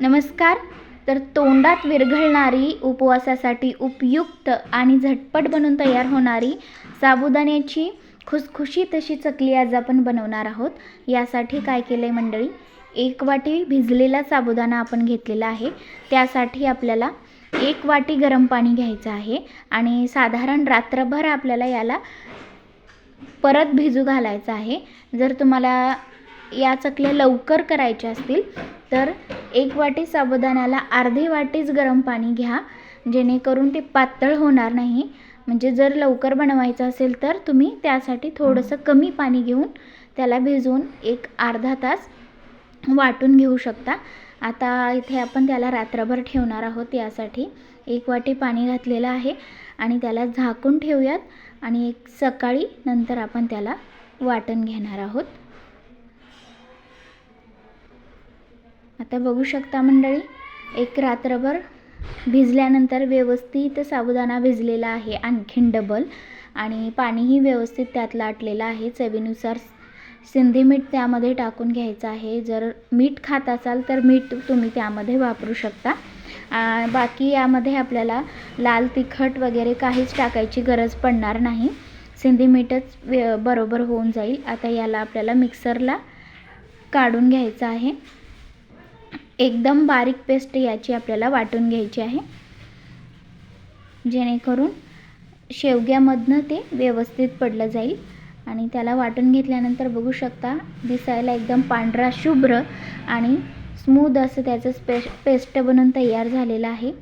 नमस्कार. तर तोंडात विरघळणारी उपवासासाठी उपयुक्त आणि झटपट बनून तयार होणारी साबुदाण्याची खुसखुशी तशी चकली आज आपण बनवणार आहोत. यासाठी काय केलं आहे मंडळी? एक वाटी भिजलेला साबुदाणा आपण घेतलेला आहे. त्यासाठी आपल्याला एक वाटी गरम पाणी घ्यायचं आहे आणि साधारण रात्रभर आपल्याला याला परत भिजू घालायचं आहे. जर तुम्हाला या चकल्या लवकर करायच्या असतील तर एक वाटी साबुदाण्याला अर्धी वाटीच गरम पाणी घ्या जेणेकरून ते पातळ होणार नाही. म्हणजे जर लवकर बनवायचं असेल तर तुम्ही त्यासाठी थोडंसं कमी पाणी घेऊन त्याला भिजवून एक अर्धा तास वाटून घेऊ शकता. आता इथे आपण त्याला रात्रभर ठेवणार आहोत यासाठी. एक वाटी पाणी घातलेलं आहे आणि त्याला झाकून ठेवूयात आणि एक सकाळी नंतर आपण त्याला वाटण घेणार आहोत. आता बघू शकता मंडळी एक रात्रभर भिजल्यानंतर व्यवस्थित साबुदाणा भिजलेला आहे आणखीन डबल आणि पाणीही व्यवस्थित त्यात लाटलेलं आहे चवीनुसार सिंधी मीठ त्यामध्ये टाकून घ्यायचं आहे. जर मीठ खात असाल तर मीठ तुम्ही त्यामध्ये वापरू शकता. बाकी यामध्ये आपल्याला लाल तिखट वगैरे काहीच टाकायची गरज पडणार नाही. सिंधी मीठच बरोबर होऊन जाईल. आता याला आपल्याला मिक्सरला काढून घ्यायचं आहे. एकदम बारीक पेस्ट याची आपल्याला वाटून घ्यायची आहे. जेणेकरून शेवग्यामधनं ते व्यवस्थित पडलं जाईल. आणि त्याला वाटून घेतल्यानंतर बघू शकता दिसायला एकदम पांढरा शुभ्र आणि स्मूद असं त्याचं स्पेश पेस्ट बनून तयार झालेलं आहे.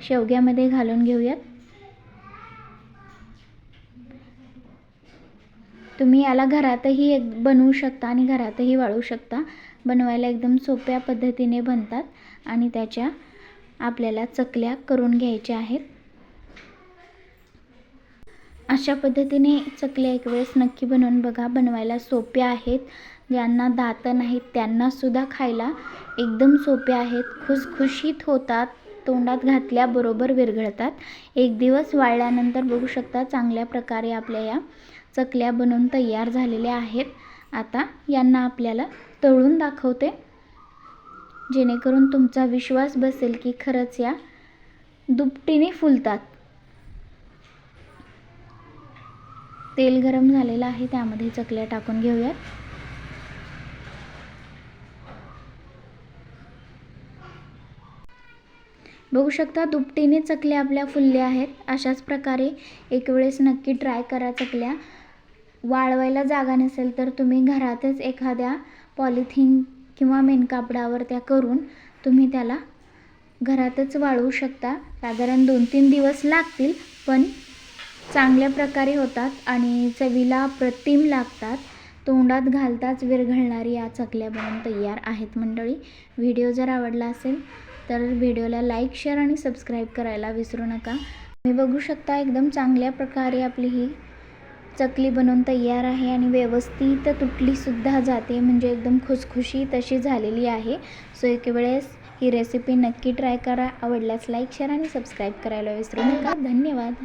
शेवग्यामध्ये घालून घेऊयात. तुम्ही याला घरातही एक बनवू शकता आणि घरातही वाळू शकता. बनवायला एकदम सोप्या पद्धतीने बनतात आणि त्याच्या आपल्याला चकल्या करून घ्यायच्या आहेत. अशा पद्धतीने चकल्या एक वेळेस नक्की बनवून बघा बनवायला सोप्या आहेत. ज्यांना दातं नाहीत त्यांनासुद्धा खायला एकदम सोप्या आहेत. खुसखुशीत होतात तोंडात घातल्याबरोबर विरघळतात. एक दिवस वाळल्यानंतर बघू शकता चांगल्या प्रकारे आपल्या या चकल्या बनवून तयार झालेल्या आहेत. आता यांना आपल्याला तळून दाखवते. जेणेकरून तुमचा विश्वास बसेल की खरंच या दुपटीने फुलतात. तेल गरम झालेलं आहे त्यामध्ये चकल्या टाकून घेऊयात. बघू शकता दुपटीने चकल्या आपल्या फुलल्या आहेत. अशाच प्रकारे एक वेळेस नक्की ट्राय करा चकल्या. वाळवायला जागा नसेल तर तुम्ही घरातच एखाद्या पॉलिथिन किंवा मेनकापडावर त्या करून तुम्ही त्याला घरातच वाळवू शकता. साधारण दोन तीन दिवस लागतील पण चांगल्या प्रकारे होतात आणि चवीला प्रतिम लागतात. तोंडात घालताच विरघळणारी या चकल्या बनवून तयार आहेत मंडळी. व्हिडिओ जर आवडला असेल तर व्हिडिओला लाईक शेअर आणि सबस्क्राईब करायला विसरू नका. तुम्ही बघू शकता एकदम चांगल्या प्रकारे आपली ही चकली बनवून तयार आहे आणि व्यवस्थित तुटलीसुद्धा जाते. म्हणजे एकदम खुसखुशी तशी झालेली आहे. सो एक वेळेस ही रेसिपी नक्की ट्राय करा. आवडल्यास लाईक शेअर आणि सबस्क्राईब करायला विसरू नका. धन्यवाद.